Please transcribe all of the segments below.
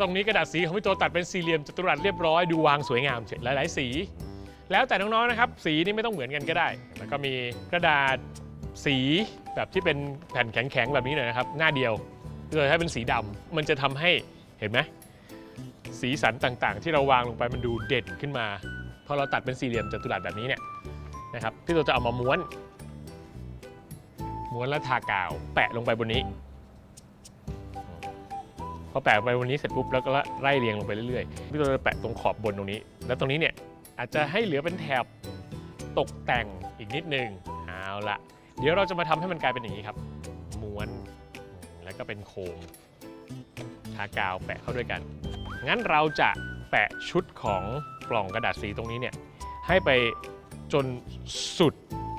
ตรงนี้กระดาษสีของพี่โจตัดเป็นสี่เหลี่ยมจัตุรัสเรียบร้อยดูวางสวยงามเฉยหลาย ๆ สี แล้วแต่น้องๆนะครับ สีนี่ไม่ต้องเหมือนกันก็ได้ แล้วก็มีกระดาษสีแบบที่เป็นแผ่นแข็งๆแบบนี้หน่อยนะครับ หน้าเดียวเลยให้เป็นสีดำมันจะทำให้เห็นไหมสีสันต่างๆ ที่เราวางลงไปมันดูเด่นขึ้นมาพอเราตัดเป็นสี่เหลี่ยมจัตุรัสแบบนี้เนี่ยนะครับพี่โจจะเอามาม้วน ม้วนแล้วทากาวแปะลงไปบนนี้ อแปะไปบนนี้เสร็จปุ๊บแล้วก็ไล่เรียงลงไปเรื่อยๆพี่ตัวจะแปะตรงขอบบนตรงนี้ แล้วตรงนี้เนี่ยอาจจะให้เหลือเป็นแถบตกแต่งอีกนิดนึงเอาละเดี๋ยวเราจะมาทำให้มันกลายเป็นอย่างนี้ครับ ม้วนแล้วก็เป็นโคมทากาวแปะเข้าด้วยกัน งั้นเราจะแปะชุดของกล่องกระดาษสีตรงนี้เนี่ยให้ไปจนสุด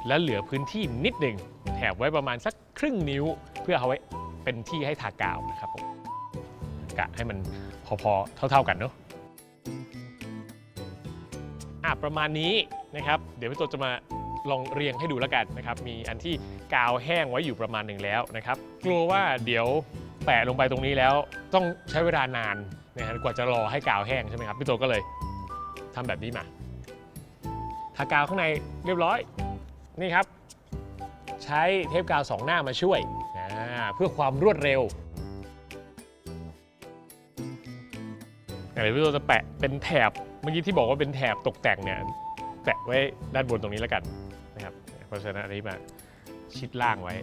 และเหลือพื้นที่นิดหนึ่งแถบไว้ประมาณสักครึ่งนิ้ว เพื่อเอาไว้เป็นที่ให้ทากาวนะครับผม กะให้มันพอๆ เท่า ๆกันเนาะอะประมาณนี้นะครับ เดี๋ยวพี่ตัวจะมาลองเรียงให้ดูแล้วกันนะครับ มีอันที่กาวแห้งไว้อยู่ประมาณหนึ่งแล้วนะครับ กลัวว่าเดี๋ยวแปะลงไปตรงนี้แล้วต้องใช้เวลานานนะฮะกว่าจะรอให้กาวแห้งใช่ไหมครับพี่ตัวก็เลยทำแบบนี้มาทากาวข้างในเรียบร้อยนี่ครับ ใช้เทปกาวสองหน้ามาช่วยเพื่อความรวดเร็ว เดี๋ยวพี่โตจะแปะเป็นแถบเมื่อกี้ที่บอกว่าเป็นแถบตกแต่งเนี่ยแปะไว้ด้านบนตรงนี้แล้วกันนะครับเพราะฉะนั้นอันนี้มาชิดล่างไว้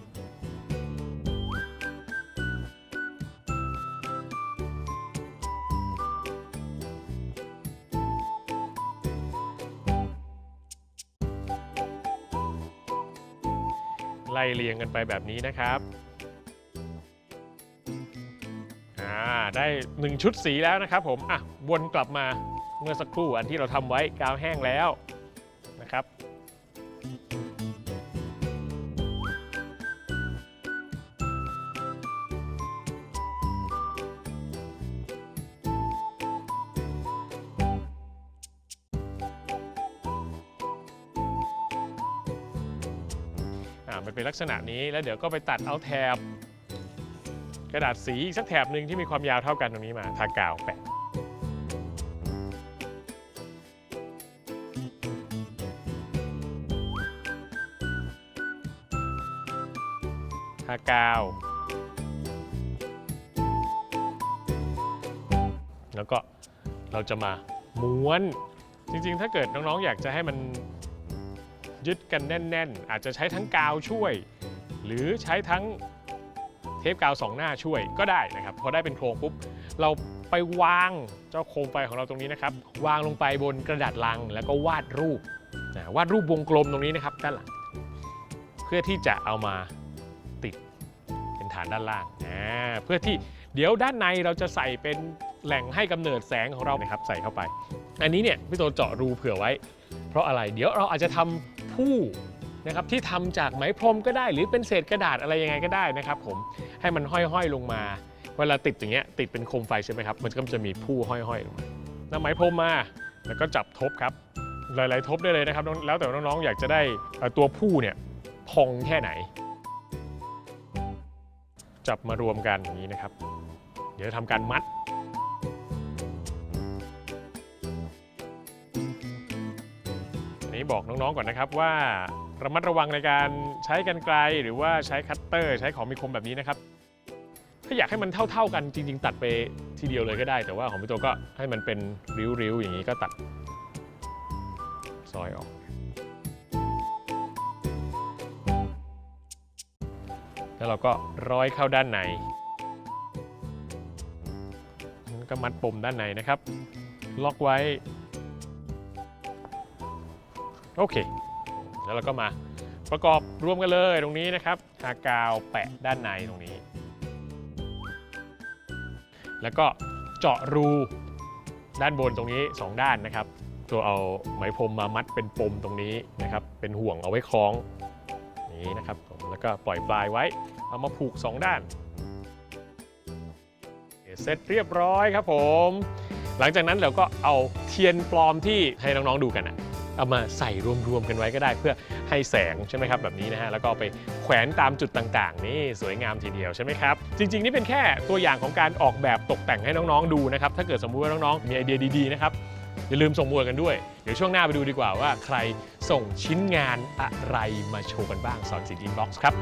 ไล่เรียงกันไปแบบนี้นะครับ ได้หนึ่งชุดสีแล้วนะครับผมอะวนกลับมาเมื่อสักครู่อันที่เราทำไว้กาวแห้งแล้วนะครับมันเป็นลักษณะนี้แล้วเดี๋ยวก็ไปตัดเอาแถบ กระดาษสีอีกสักแถบหนึ่งที่มีความยาวเท่ากันตรงนี้มาทากาวแปะทากาว แล้วก็เราจะมาม้วน จริงๆ ถ้าเกิดน้องๆ อยากจะให้มันยึดกันแน่น ๆ อาจจะใช้ทั้งกาวช่วย หรือใช้ทั้ง เทปกาวสองหน้าช่วยก็ได้นะครับพอได้เป็นโครงปุ๊บเราไปวางเจ้าโคมไฟของเราตรงนี้นะครับ วางลงไปบนกระดาษลังแล้วก็วาดรูปนะวาดรูปวงกลมตรงนี้นะครับด้านหลังเพื่อที่จะเอามาติดเป็นฐานด้านล่างอ่าเพื่อที่เดี๋ยวด้านในเราจะใส่เป็นแหล่งให้กำเนิดแสงของเรานะครับใส่เข้าไป อันนี้เนี่ยพี่โตเจาะรูเผื่อไว้ เพราะอะไรเดี๋ยวเราอาจจะทำผู้ นะครับที่ทำจากไหมพรมก็ได้ หรือเป็นเศษกระดาษอะไรยังไงก็ได้นะครับผมให้มันห้อยๆลงมา เวลาติดอย่างเงี้ยติดเป็นโคมไฟใช่ไหมครับมันก็จะมีผู้ห้อยๆลงมานำไหมพรมมาแล้วก็จับทบครับหลายๆทบได้เลยนะครับแล้วแต่น้องๆอยากจะได้ตัวผู้เนี่ยพองแค่ไหน จับมารวมกันอย่างนี้นะครับ เดี๋ยวทำการมัดอันนี้บอกน้องๆก่อนนะครับว่า ระมัดระวังในการใช้กันไกลหรือว่าใช้คัตเตอร์ ใช้ของมีคมแบบนี้นะครับ ถ้าอยากให้มันเท่า ๆกันจริง ๆ ตัดไปทีเดียวเลยก็ได้ แต่ว่าของพี่โตก็ให้มันเป็นริ้วๆอย่างนี้ก็ตัดซอยออก แล้วเราก็ร้อยเข้าด้านในก็มัดปมด้านในนะครับ ล็อกไว้ โอเค แล้วเราก็มาประกอบรวมกันเลยตรงนี้นะครับทากาวแปะด้านในตรงนี้ แล้วก็เจาะรูด้านบนตรงนี้ 2 ด้านนะครับ ตัวเอาไหมพรมมามัดเป็นปมตรงนี้นะครับ เป็นห่วงเอาไว้คล้องนี้นะครับผมแล้วก็ปล่อยปลายไว้ เอามาผูก 2 ด้าน เสร็จเรียบร้อยครับผม หลังจากนั้นเราก็เอาเทียนปลอมที่ให้น้องๆดูกันอะ เอามาใส่รวมๆกันไว้ก็ได้เพื่อให้แสงใช่ไหมครับแบบนี้นะฮะแล้วก็ไปแขวนตามจุดต่าง ๆ นี่สวยงามทีเดียวใช่ไหมครับจริง ๆ นี่เป็นแค่ตัวอย่างของการออกแบบตกแต่งให้น้องๆดูนะครับถ้าเกิดสมมุติว่าน้องๆมีไอเดียดีๆนะครับอย่าลืมส่งมวลกันด้วย เดี๋ยวช่วงหน้าไปดูดีกว่าว่าใครส่งชิ้นงานอะไรมาโชว์กันบ้างสอนสินอินบ็อกซ์ครับ